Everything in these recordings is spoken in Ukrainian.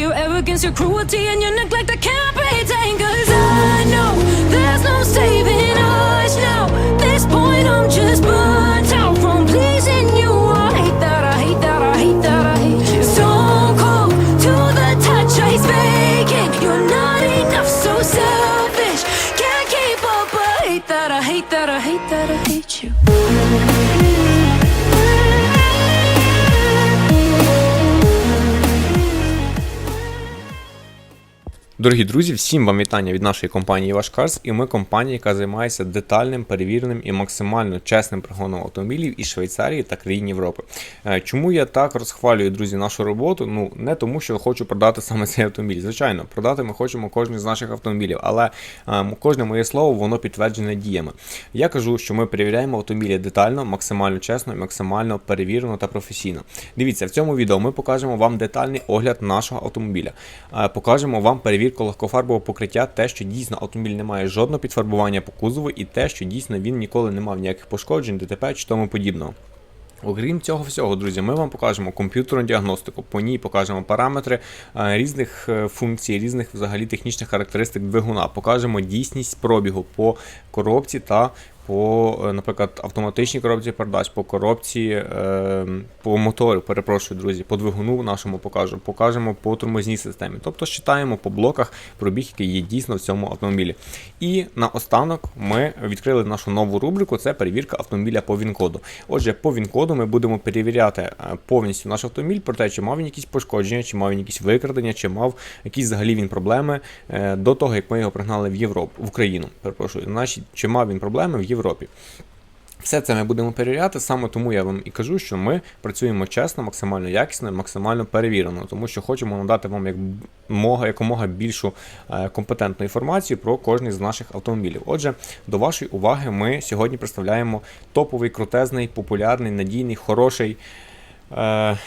your arrogance, your cruelty, and your neglect? Дорогі друзі, всім вам вітання від нашої компанії Ваш Cars, і ми компанія, яка займається детальним, перевіреним і максимально чесним пригоном автомобілів із Швейцарії та країн Європи. Е, Чому я так розхвалюю, друзі, нашу роботу? Ну не тому, що хочу продати саме цей автомобіль. Звичайно, продати ми хочемо кожен з наших автомобілів, але е, кожне моє слово воно підтверджене діями. Я кажу, що ми перевіряємо автомобілі детально, максимально чесно, максимально перевірено та професійно. Дивіться, в цьому відео ми покажемо вам детальний огляд нашого автомобіля. Е, Покажемо вам перевірку легкофарбового покриття, те, що дійсно автомобіль не має жодного підфарбування по кузову, і те, що дійсно він ніколи не мав ніяких пошкоджень, ДТП чи тому подібного. Окрім цього всього, друзі, ми вам покажемо комп'ютерну діагностику. По ній покажемо параметри е, різних е, функцій, різних взагалі технічних характеристик двигуна. Покажемо дійсність пробігу по коробці та по, е, наприклад, автоматичній коробці передач, по коробці, е, по мотору, перепрошую, друзі, по двигуну нашому покажу, покажемо по тормозній системі. Тобто считаємо по блоках пробіг, який є дійсно в цьому автомобілі. І наостанок ми відкрили нашу нову рубрику: це перевірка автомобіля по ВІН-коду. Отже, по ВІН-коду ми будемо перевіряти е, повністю наш автомобіль про те, чи мав він якісь пошкодження, чи мав він якісь викрадення, чи мав якісь взагалі він проблеми е, до того, як ми його пригнали в Європу, в Україну. Перепрошую, значить, чи мав він проблеми в Європі. Все це ми будемо перевіряти, саме тому я вам і кажу, що ми працюємо чесно, максимально якісно максимально перевірено, тому що хочемо надати вам як мога, якомога більшу е, компетентну інформацію про кожний з наших автомобілів. Отже, до вашої уваги ми сьогодні представляємо топовий, крутезний, популярний, надійний, хороший. Е,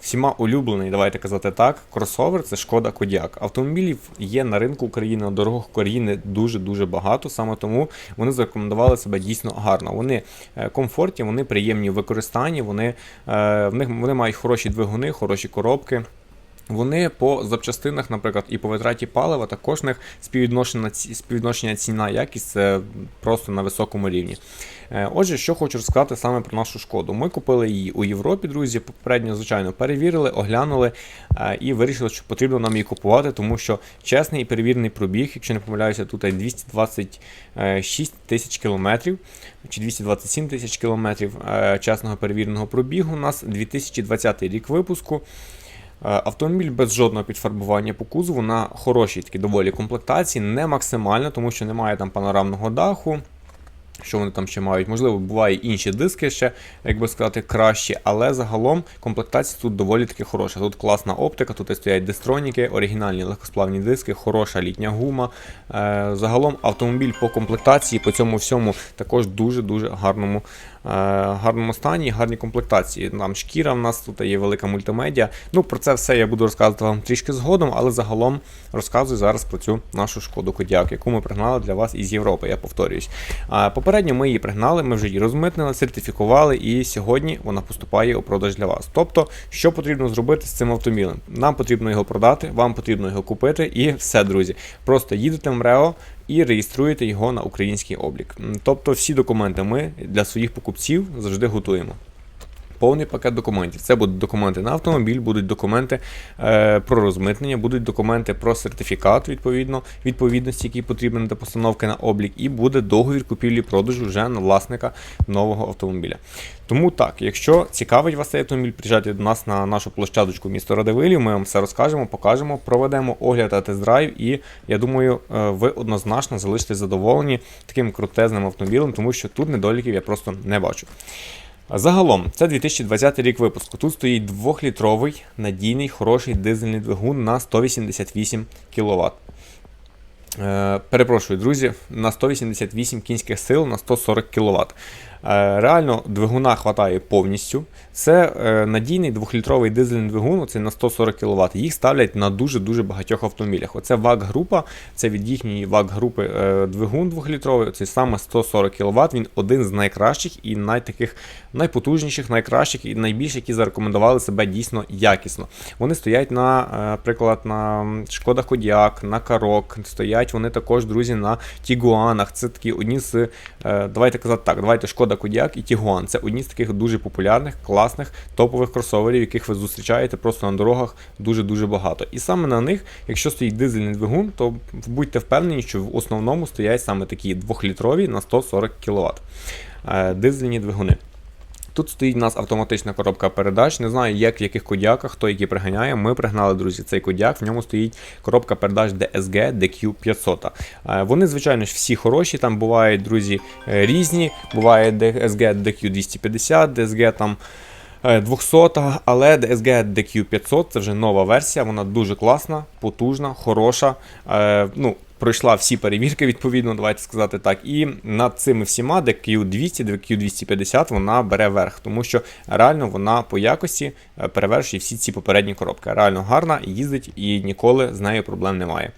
Всіма улюблений, давайте казати так, кросовер це шкода Кодіак. Автомобілів є на ринку України, на дорогах України дуже-дуже багато, саме тому вони зарекомендували себе дійсно гарно. Вони е, комфортні, вони приємні в використанні, вони, е, в них, вони мають хороші двигуни, хороші коробки. Вони по запчастинах, наприклад, і по витраті палива також них співвідношення, співвідношення ціна якість це просто на високому рівні. Е, Отже, що хочу розказати саме про нашу шкоду. Ми купили її у Європі, друзі. Попередньо, звичайно, перевірили, оглянули е, і вирішили, що потрібно нам її купувати, тому що чесний і перевірений пробіг, якщо не помиляюся, тут 226 тисяч кілометрів чи 227 тисяч кілометрів е, чесного перевіреного пробігу. У нас 2020 рік випуску. Е, Автомобіль без жодного підфарбування по кузову на хорошій такій доволі комплектації, не максимально, тому що немає там панорамного даху. Що вони там ще мають? Можливо, буває інші диски ще, як би сказати, кращі, але загалом комплектація тут доволі таки хороша. Тут класна оптика, тут і стоять дистроніки, оригінальні легкосплавні диски, хороша літня гума. Е, загалом автомобіль по комплектації, по цьому всьому також дуже-дуже гарному, гарному стані, гарній комплектації. Там шкіра в нас тут є велика мультимедіа. Ну, про це все я буду розказувати вам трішки згодом, але загалом розказую зараз про цю нашу шкоду Кодіак, яку ми пригнали для вас із Європи, я повторююсь. Попередньо ми її пригнали, ми вже її розмитнили, сертифікували, і сьогодні вона поступає у продаж для вас. Тобто, що потрібно зробити з цим автомобілем? Нам потрібно його продати, вам потрібно його купити, і все, друзі. Просто їдете в МРЕО і реєструєте його на український облік. Тобто, всі документи ми для своїх покупців завжди готуємо. Повний пакет документів. Це будуть документи на автомобіль, будуть документи е, про розмитнення, будуть документи про сертифікат відповідно відповідності, який потрібен для постановки на облік, і буде договір купівлі-продажу вже на власника нового автомобіля. Тому так, якщо цікавить вас цей автомобіль, приїжджайте до нас на нашу площадочку місто Радивилів, ми вам все розкажемо, покажемо, проведемо огляд та тест-драйв, і я думаю, е, ви однозначно залишитесь задоволені таким крутезним автомобілем, тому що тут недоліків я просто не бачу. Загалом, це 2020 рік випуску. Тут стоїть 2-літровий надійний хороший дизельний двигун на 188 кВт. Е, перепрошую, друзі, на 188 кінських сил на 140 кВт. Е, Реально двигуна хватає повністю. Це е, надійний двохлітровий дизельний двигун, оцей на 140 кВт. Їх ставлять на дуже-дуже багатьох автомобілях. Оце ВАГ-група, це від їхньої ВАГ-групи е, двигун двохлітровий, це саме 140 кВт. Він один з найкращих і найтаких найпотужніших, найкращих і найбільших, які зарекомендували себе дійсно якісно. Вони стоять на, е, наприклад, на Шкода Кодіак, на Карок, стоять вони також, друзі, на Тігуанах. Це такі одні з, е, давайте казати так, давайте Шкода Кодіак і Тігуан. Це одні з таких дуже популярних, класних, топових кросоверів, яких ви зустрічаєте просто на дорогах дуже-дуже багато. І саме на них, якщо стоїть дизельний двигун, то будьте впевнені, що в основному стоять саме такі двохлітрові на 140 кВт дизельні двигуни. Тут стоїть у нас автоматична коробка передач. Не знаю, як в яких кодяках, хто які приганяє. Ми пригнали, друзі, цей кодяк. В ньому стоїть коробка передач DSG DQ500. Е, Вони, звичайно ж, всі хороші. Там бувають, друзі, е, різні. Буває DSG DQ250, DSG там. Е, 200, але DSG DQ500 це вже нова версія, вона дуже класна, потужна, хороша. Е, ну, пройшла всі перевірки, відповідно, давайте сказати так. І над цими всіма DQ200, DQ250 вона бере верх, тому що реально вона по якості е, перевершує всі ці попередні коробки. Реально гарна, їздить і ніколи з нею проблем немає.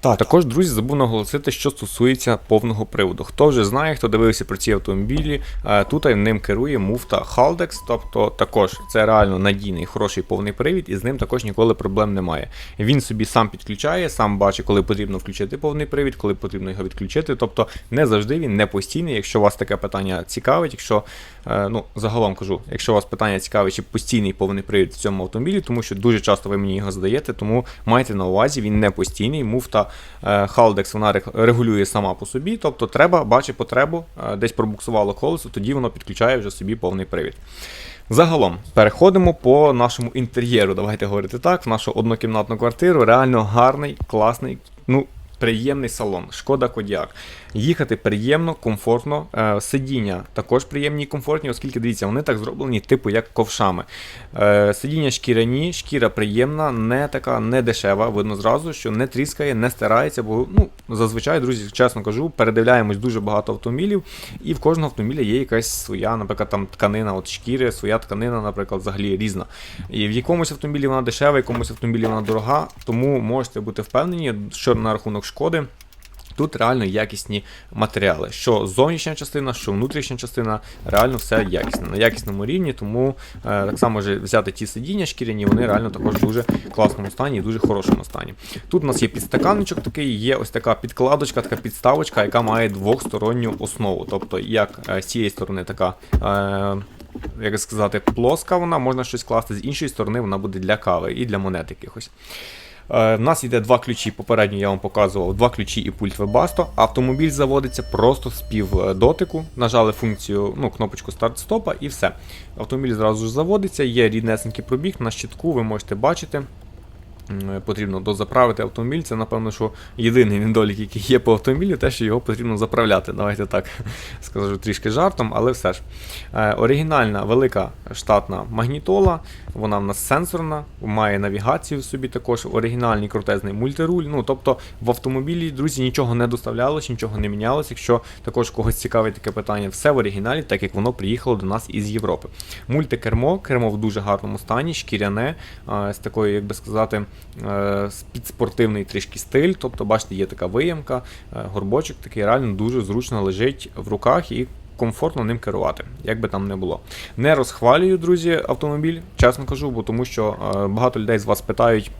Так, також, друзі, забув наголосити, що стосується повного приводу. Хто вже знає, хто дивився про ці автомобілі, е, тут ним керує муфта Haldex, тобто також це реально надійний, хороший повний привід, і з ним також ніколи проблем немає. Він собі сам підключає, сам бачить, коли потрібно включити повний привід, коли потрібно його відключити. Тобто не завжди він не постійний. Якщо вас таке питання цікавить, якщо ну загалом кажу, якщо вас питання цікавить, чи постійний повний привід в цьому автомобілі, тому що дуже часто ви мені його задаєте, тому майте на увазі, він не постійний. Муфта е, Haldex вона регулює сама по собі, тобто треба, бачить потребу, е, десь пробуксувало колесо, тоді воно підключає вже собі повний привід. Загалом переходимо по нашому інтер'єру. Давайте говорити так. В нашу однокімнатну квартиру реально гарний, класний, ну. Приємний салон, шкода Кодіак. Їхати приємно, комфортно. Е, сидіння також приємні і комфортні, оскільки дивіться, вони так зроблені, типу як ковшами. Е, сидіння шкіряні, шкіра приємна, не така не дешева. Видно зразу, що не тріскає, не стирається. Бо ну, зазвичай, друзі, чесно кажу, передивляємось дуже багато автомобілів, і в кожного автомобіля є якась своя, наприклад, там тканина от шкіри, своя тканина, наприклад, взагалі різна. І в якомусь автомобілі вона дешева, в якомусь автомобілі вона дорога, тому можете бути впевнені, що на рахунок шкоди. Тут реально якісні матеріали. Що зовнішня частина, що внутрішня частина, реально все якісне. На якісному рівні, тому е, так само вже взяти ті сидіння шкіряні, вони реально також в дуже класному стані і дуже хорошому стані. Тут у нас є підстаканничок такий, є ось така підкладочка, така підставочка, яка має двохсторонню основу. Тобто, як е, з цієї сторони така. Е, як сказати, плоска вона, можна щось класти, з іншої сторони вона буде для кави і для монет якихось. Е, В нас йде два ключі. Попередньо я вам показував два ключі і пульт Webasto. Автомобіль заводиться просто з пів дотику. Нажали функцію, ну, кнопочку старт-стопа і все. Автомобіль зразу ж заводиться, є ріднесенький пробіг на щитку, ви можете бачити. Потрібно дозаправити автомобіль. Це, напевно, що єдиний недолік, який є по автомобілю, те, що його потрібно заправляти. Давайте так скажу трішки жартом, але все ж. Е, оригінальна велика штатна магнітола, вона в нас сенсорна, має навігацію в собі також, оригінальний крутезний мультируль. Ну, тобто в автомобілі, друзі, нічого не доставлялось, нічого не мінялось. Якщо також когось цікавить таке питання, все в оригіналі, так як воно приїхало до нас із Європи. Мультикермо, кермо в дуже гарному стані, шкіряне, е, з такою, як би сказати, підспортивний трішки стиль. Тобто, бачите, є така виямка, е, горбочок такий реально дуже зручно лежить в руках і. Комфортно ним керувати, як би там не було. Не розхвалюю, друзі, автомобіль, чесно кажу, бо тому що е, багато людей з вас питають,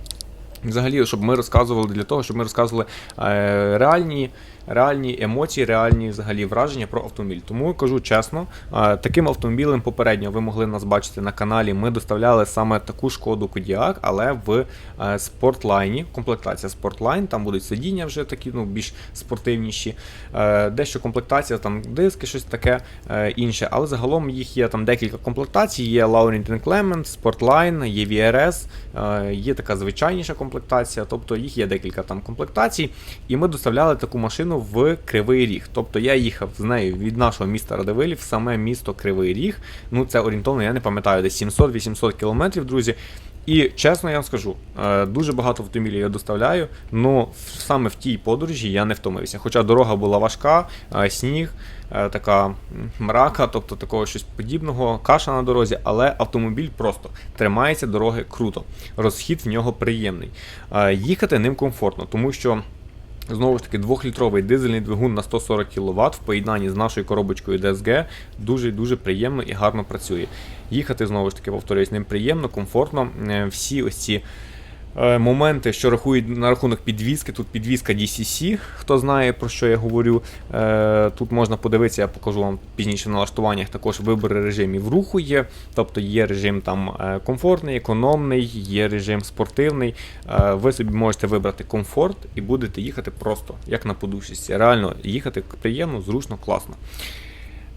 взагалі, щоб ми розказували для того, щоб ми розказували е, реальні, реальні емоції, реальні взагалі враження про автомобіль. Тому кажу чесно, е, таким автомобілем попередньо ви могли нас бачити на каналі. Ми доставляли саме таку шкоду Кодіак, але в е, спортлайні, комплектація спортлайн, там будуть сидіння вже такі, ну більш спортивніші. Дещо комплектація, там диски, щось таке інше. Але загалом їх є там декілька комплектацій. Є Laurent Clement, Sportline, є VRS, є така звичайніша комплектація, тобто їх є декілька там комплектацій. І ми доставляли таку машину в Кривий Ріг. Тобто я їхав з нею від нашого міста Радивилів в саме місто Кривий Ріг. Ну це орієнтовно, я не пам'ятаю, десь 700-800 кілометрів, друзі. І чесно я вам скажу, е, дуже багато автомобілів я доставляю, але саме в тій подорожі я не втомився. Хоча дорога була важка, е, сніг, е, така мрака, тобто такого щось подібного, каша на дорозі, але автомобіль просто тримається дороги круто. Розхід в нього приємний. Їхати ним комфортно, тому що. Знову ж таки, двохлітровий дизельний двигун на 140 кВт в поєднанні з нашою коробочкою DSG дуже дуже приємно і гарно працює. Їхати знову ж таки, повторюсь, ним приємно, комфортно. Е, Всі ось ці моменти, що рахують на рахунок підвізки, тут підвізка DCC, хто знає про що я говорю. Е, Тут можна подивитися, я покажу вам пізніше в налаштуваннях. Також вибори режимів руху є. Тобто є режим там е, комфортний, економний, є режим спортивний. Е, Ви собі можете вибрати комфорт і будете їхати просто як на подушці. Реально їхати приємно, зручно, класно.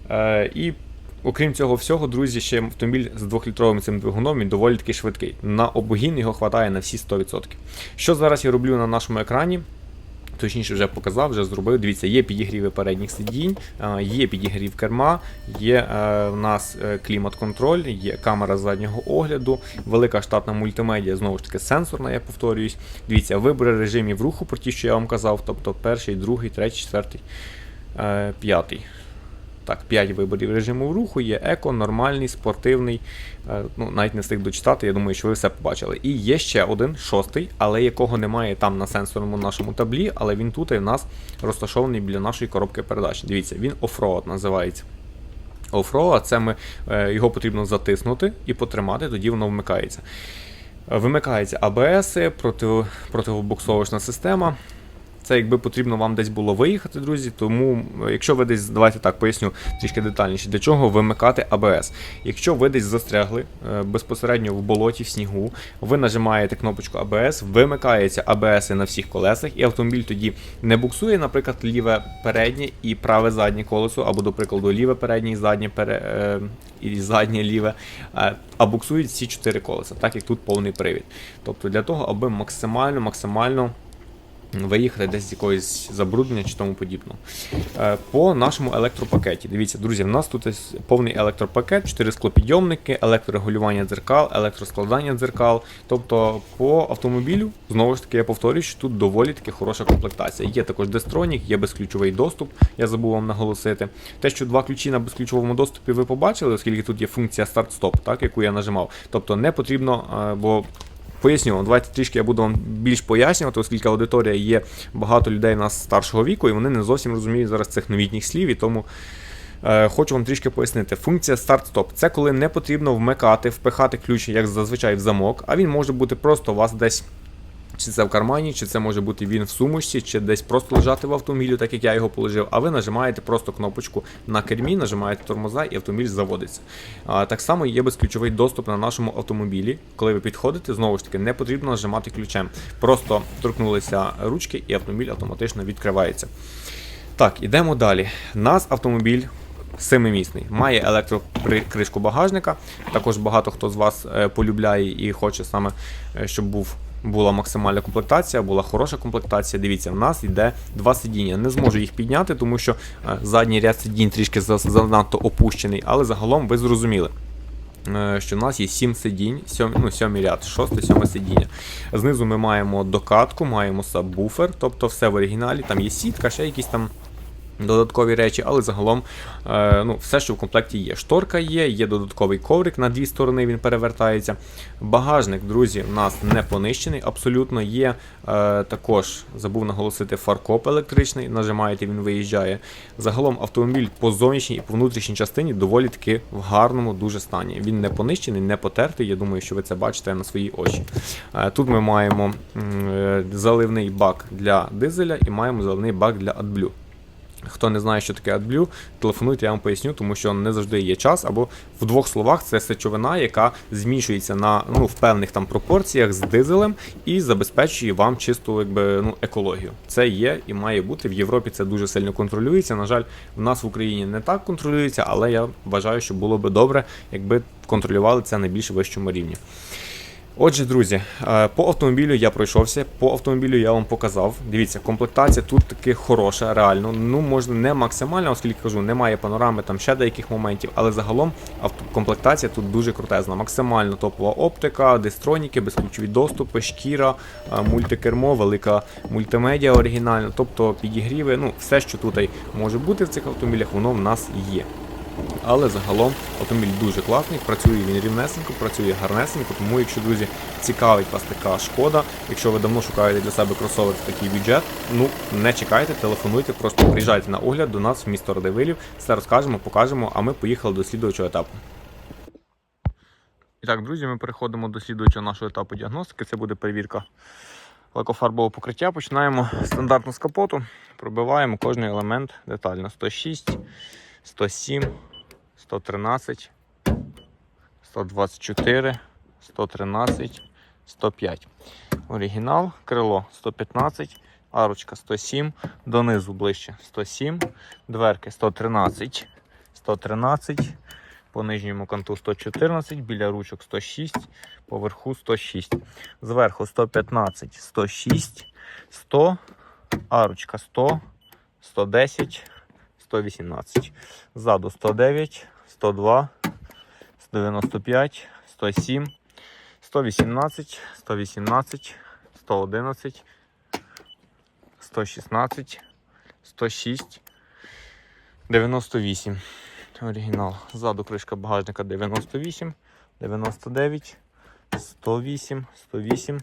Е, І окрім цього всього, друзі, ще автомобіль з 2-літровим цим двигуном він доволі таки швидкий. На обогін його вистачає на всі 100%. Що зараз я роблю на нашому екрані? Точніше, вже показав, вже зробив. Дивіться, є підігріви передніх сидінь, є підігрів керма, є е, в нас е, клімат-контроль, є камера заднього огляду, велика штатна мультимедіа, знову ж таки сенсорна, я повторююсь. Дивіться, вибори режимів руху, про ті, що я вам казав, тобто перший, другий, третій, четвертий, е, п'ятий. Так, 5 виборів режиму руху, є еко, нормальний, спортивний. Е, Ну, навіть не встиг дочитати, я думаю, що ви все побачили. І є ще один, шостий, але якого немає там на сенсорному нашому таблі, але він тут і в нас розташований біля нашої коробки передач. Дивіться, він офроад називається. Офроад це ми, е, його потрібно затиснути і потримати, тоді воно вмикається. Вимикається АБС, проти, противобуксовочна система. Це якби потрібно вам десь було виїхати, друзі. Тому, якщо ви десь, давайте так поясню трішки детальніше, для чого вимикати АБС. Якщо ви десь застрягли е, безпосередньо в болоті, в снігу, ви нажимаєте кнопочку АБС, вимикається АБС на всіх колесах, і автомобіль тоді не буксує, наприклад, ліве переднє і праве заднє колесо, або, до прикладу, ліве переднє і заднє пере, е, і заднє ліве, е, а буксують всі чотири колеса, так як тут повний привід. Тобто для того, аби максимально, максимально виїхати десь з якоїсь забруднення чи тому подібного. Е, По нашому електропакеті. Дивіться, друзі, в нас тут повний електропакет, 4 склопідйомники, електрорегулювання дзеркал, електроскладання дзеркал. Тобто по автомобілю, знову ж таки, я повторюю, що тут доволі таки хороша комплектація. Є також дестронік, є безключовий доступ, я забув вам наголосити. Те, що два ключі на безключовому доступі ви побачили, оскільки тут є функція старт-стоп, так, яку я нажимав. Тобто не потрібно, е, бо Поясню вам, давайте трішки я буду вам більш пояснювати, оскільки аудиторія є багато людей нас старшого віку, і вони не зовсім розуміють зараз цих новітніх слів, і тому е, хочу вам трішки пояснити. Функція старт-стоп це коли не потрібно вмикати, впихати ключ, як зазвичай в замок, а він може бути просто у вас десь. Чи це в кармані, чи це може бути він в сумочці, чи десь просто лежати в автомобілі, так як я його положив. А ви нажимаєте просто кнопочку на кермі, нажимаєте тормоза і автомобіль заводиться. А, так само є безключовий доступ на нашому автомобілі. Коли ви підходите, знову ж таки, не потрібно нажимати ключем. Просто торкнулися ручки і автомобіль автоматично відкривається. Так, ідемо далі. Нас автомобіль. Семимісний, має електроприкришку багажника. Також багато хто з вас е, полюбляє і хоче саме, е, щоб був була максимальна комплектація, була хороша комплектація. Дивіться, в нас йде два сидіння. Не зможу їх підняти, тому що е, задній ряд сидінь трішки занадто опущений, але загалом ви зрозуміли. е, Що в нас є 7 сидінь, 7, ну, 7 ряд, 6, 7 сидіння. Знизу ми маємо докатку, маємо сабвуфер, тобто все в оригіналі. Там є сітка, ще якісь там додаткові речі, але загалом е, ну, все, що в комплекті є. Шторка є, є додатковий коврик на дві сторони, він перевертається. Багажник, друзі, у нас не понищений, абсолютно є е, також, забув наголосити, фаркоп електричний, нажимаєте, він виїжджає. Загалом автомобіль по зовнішній і по внутрішній частині доволі таки в гарному дуже стані. Він не понищений, не потертий. Я думаю, що ви це бачите на свої очі. Е, Тут ми маємо е, заливний бак для дизеля і маємо заливний бак для AdBlue. Хто не знає, що таке AdBlue, телефонуйте, я вам поясню, тому що не завжди є час. Або в двох словах це сечовина, яка змішується на ну, в певних там пропорціях з дизелем і забезпечує вам чисту якби, ну, екологію. Це є і має бути. В Європі це дуже сильно контролюється. На жаль, в нас в Україні не так контролюється, але я вважаю, що було би добре, якби контролювали це на більш вищому рівні. Отже, друзі, е, по автомобілю я пройшовся, по автомобілю я вам показав. Дивіться, комплектація тут таки хороша, реально. Ну, можна не максимальна, оскільки кажу, немає панорами, там ще деяких моментів, але загалом комплектація тут дуже крутезна. Максимально топова оптика, дистроніки, безключові доступи, шкіра, е, мультикермо, велика мультимедіа оригінальна, тобто підігріви, ну, все, що тут може бути в цих автомобілях, воно в нас є. Але загалом автомобіль дуже класний, працює він рівнесенько, працює гарнесенько. Тому, якщо друзі цікавить вас така шкода, якщо ви давно шукаєте для себе кросовер в такий бюджет, ну не чекайте, телефонуйте, просто приїжджайте на огляд до нас в місто Радивилів, все розкажемо, покажемо, а ми поїхали до слідуючого етапу. І так, друзі, ми переходимо до слідуючого нашого етапу діагностики. Це буде перевірка лакофарбового покриття. Починаємо стандартно з капоту, пробиваємо кожний елемент детально. 106, 107, 113, 124, 113, 105. Оригінал, крило 115, арочка 107, донизу ближче 107, дверки 113, 113, по нижньому канту 114, біля ручок 106, поверху 106, зверху 115, 106, 100, арочка 100, 110, 118. Ззаду 109, 102, 195, 107, 118, 118, 111, 116, 106, 98. Оригінал. Ззаду кришка багажника 98, 99, 108, 108,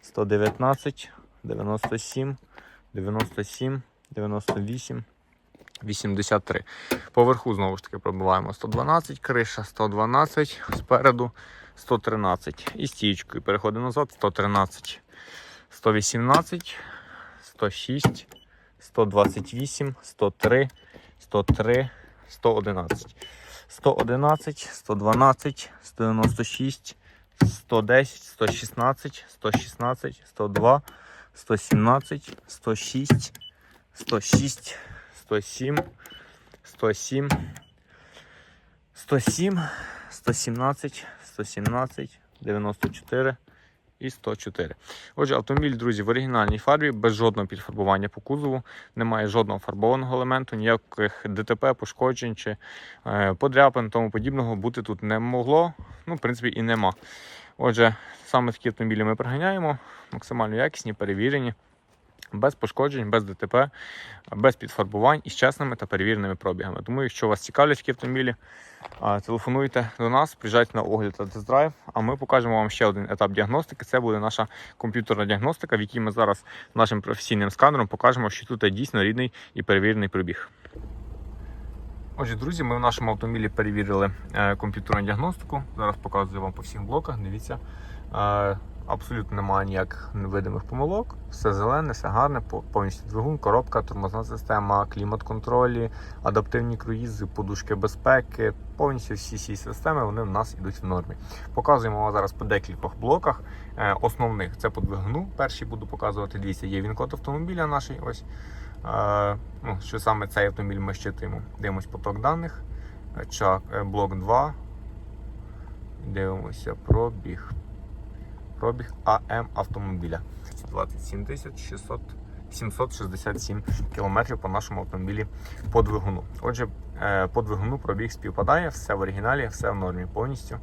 119, 97, 97, 98, 83. Поверху знову ж таки пробиваємо 112, криша 112, спереду 113. І стічкою переходимо назад 113, 118, 106, 128, 103, 103, 111. 111, 112, 196, 110, 116, 116, 102, 117, 106, 106, 107, 107, 107, 117, 117, 94 і 104. Отже, автомобіль, друзі, в оригінальній фарбі, без жодного підфарбування по кузову, немає жодного фарбованого елементу, ніяких ДТП, пошкоджень чи е, подряпин, тому подібного бути тут не могло. Ну, в принципі, і нема. Отже, саме такі автомобілі ми приганяємо, максимально якісні, перевірені без пошкоджень, без ДТП, без підфарбувань і з чесними та перевіреними пробігами. Тому, якщо вас цікавлять такі автомобілі, телефонуйте до нас, приїжджайте на огляд та тест-драйв, а ми покажемо вам ще один етап діагностики. Це буде наша комп'ютерна діагностика, в якій ми зараз нашим професійним сканером покажемо, що тут є дійсно рідний і перевірений пробіг. Отже, друзі, ми в нашому автомобілі перевірили е, комп'ютерну діагностику. Зараз показую вам по всіх блоках. Дивіться, е, абсолютно немає ніяких невидимих помилок. Все зелене, все гарне, повністю двигун, коробка, тормозна система, клімат-контролі, адаптивні круїзи, подушки безпеки. Повністю всі ці системи вони в нас йдуть в нормі. Показуємо вам зараз по декількох блоках. Е, основних це по двигуну. Перший буду показувати. Дивіться, є він код автомобіля наш. Ось. Е, ну, що саме цей автомобіль ми щитуємо. Дивимось поток даних. Е, Чак, блок 2. Дивимося пробіг. Пробіг АМ автомобіля. 27 600 767 кілометрів по нашому автомобілі по двигуну. Отже, е, по двигуну пробіг співпадає, все в оригіналі, все в нормі повністю.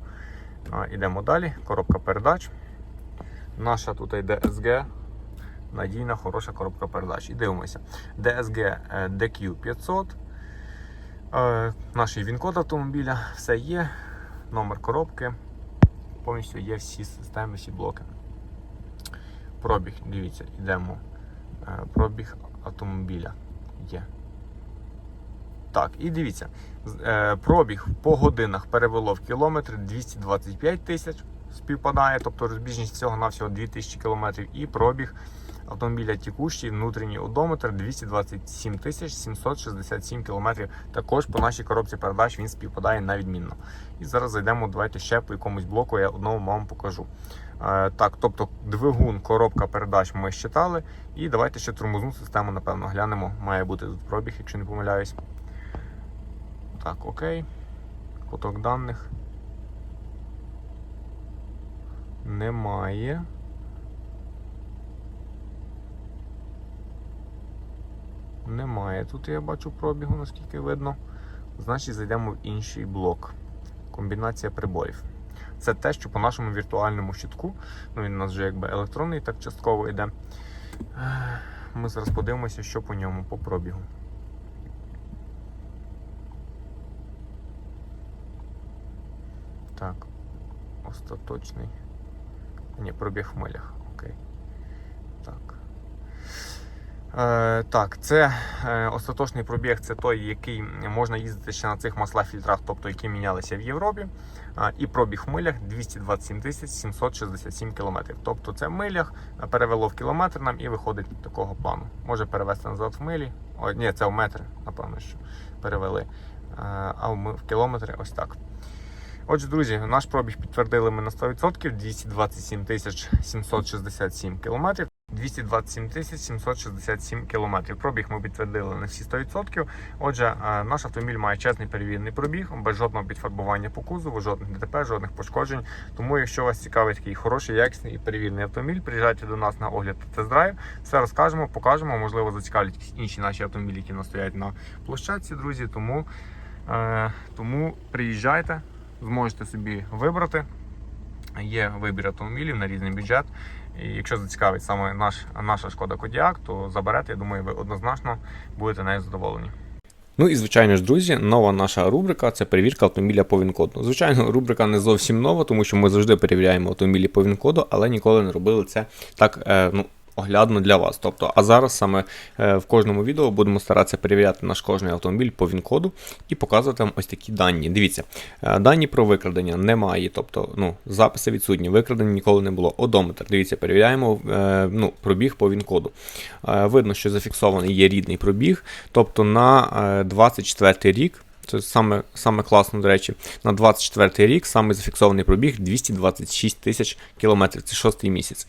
Ідемо далі. Коробка передач. Наша тут йде SG. Надійна, хороша коробка передач. І дивимося. DSG е, DQ500. Е, Наш він-код автомобіля, все є. Номер коробки. Повністю є всі системи, всі блоки. Пробіг, дивіться, йдемо. Е, Пробіг автомобіля є. Так, і дивіться, е, пробіг по годинах перевело в кілометри 225 тисяч співпадає, тобто розбіжність всього навсього 2000 кілометрів. І пробіг автомобіля текущий, внутрішній одометр 227 тисяч 767 кілометрів. Також по нашій коробці передач він співпадає на відмінно. І зараз зайдемо, давайте ще по якомусь блоку, я одному вам покажу. Е, так, тобто двигун, коробка передач ми щитали. І давайте ще тормозну систему, напевно, глянемо. Має бути тут пробіг, якщо не помиляюсь. Так, окей. Поток даних. Немає. Немає. Тут я бачу пробігу, наскільки видно. Значить, зайдемо в інший блок. Комбінація приборів. Це те, що по нашому віртуальному щитку, ну він у нас вже якби електронний, так частково йде. Ми зараз подивимося, що по ньому по пробігу. Так, остаточний. Ні, пробіг в милях. Окей. Так. Е, це е, остаточний пробіг, це той, який можна їздити ще на цих маслах-фільтрах, тобто які мінялися в Європі. І пробіг в милях 227 тисяч 767 кілометрів. Тобто це в милях перевело в кілометр нам і виходить такого плану. Може перевести назад в милі. О, ні, це в метри, напевно, що перевели. А, в, кілометри ось так. Отже, друзі, наш пробіг підтвердили ми на 100%, 227 тисяч 767 кілометрів. 227 тисяч 767 кілометрів. Пробіг ми підтвердили на всі 100%. Отже, е, наш автомобіль має чесний перевірений пробіг, без жодного підфарбування по кузову, жодних ДТП, жодних пошкоджень. Тому, якщо вас цікавить такий хороший, якісний і перевірений автомобіль, приїжджайте до нас на огляд та тест-драйв. Все розкажемо, покажемо. Можливо, зацікавлять якісь інші наші автомобілі, які у нас стоять на площадці, друзі. Тому, е, тому приїжджайте, зможете собі вибрати. Є вибір автомобілів на різний бюджет. І якщо зацікавить саме наш, наша шкода Кодіак, то заберете. Я думаю, ви однозначно будете нею задоволені. Ну і звичайно ж, друзі, нова наша рубрика це перевірка автомобіля по ВІН-коду. Звичайно, рубрика не зовсім нова, тому що ми завжди перевіряємо автомобілі по ВІН-коду, але ніколи не робили це так. Е, ну, Оглядно для вас. Тобто, а зараз саме е, в кожному відео будемо старатися перевіряти наш кожний автомобіль по ВІН-коду і показувати вам ось такі дані. Дивіться, е, дані про викрадення немає, тобто ну, записи відсутні, викрадення ніколи не було. Одометр. Дивіться, перевіряємо е, ну, пробіг по ВІН-коду. Видно, що зафіксований є рідний пробіг, тобто на е, 24 рік. Це саме, саме класно, до речі, на 24 рік саме зафіксований пробіг 226 тисяч кілометрів. Це шостий місяць.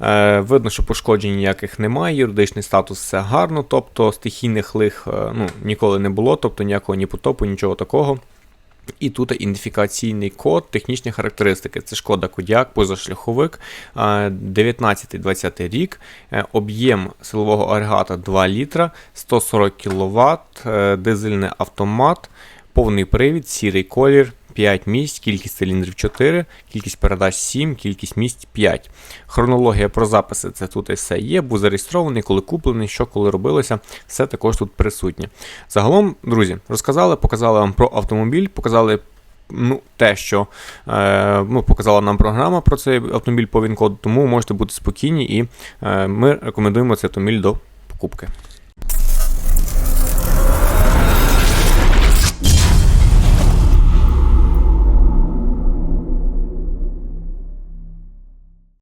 Е, видно, що пошкоджень ніяких немає, юридичний статус все гарно, тобто стихійних лих е, ну, ніколи не було, тобто ніякого ні потопу, нічого такого. І тут ідентифікаційний код, технічні характеристики. Це шкода Кодіак, позашляховик, е, 19-20 рік, е, об'єм силового агрегата 2 літра, 140 кВт, е, дизельний автомат, повний привід, сірий колір, 5 місць, кількість циліндрів 4, кількість передач 7, кількість місць 5. Хронологія про записи це тут і все є, був зареєстрований, коли куплений, що коли робилося, все також тут присутнє. Загалом, друзі, розказали, показали вам про автомобіль, показали. Ну, те, що е, ну, показала нам програма про цей автомобіль по ВІН-коду, тому можете бути спокійні і е, ми рекомендуємо цей автомобіль до покупки.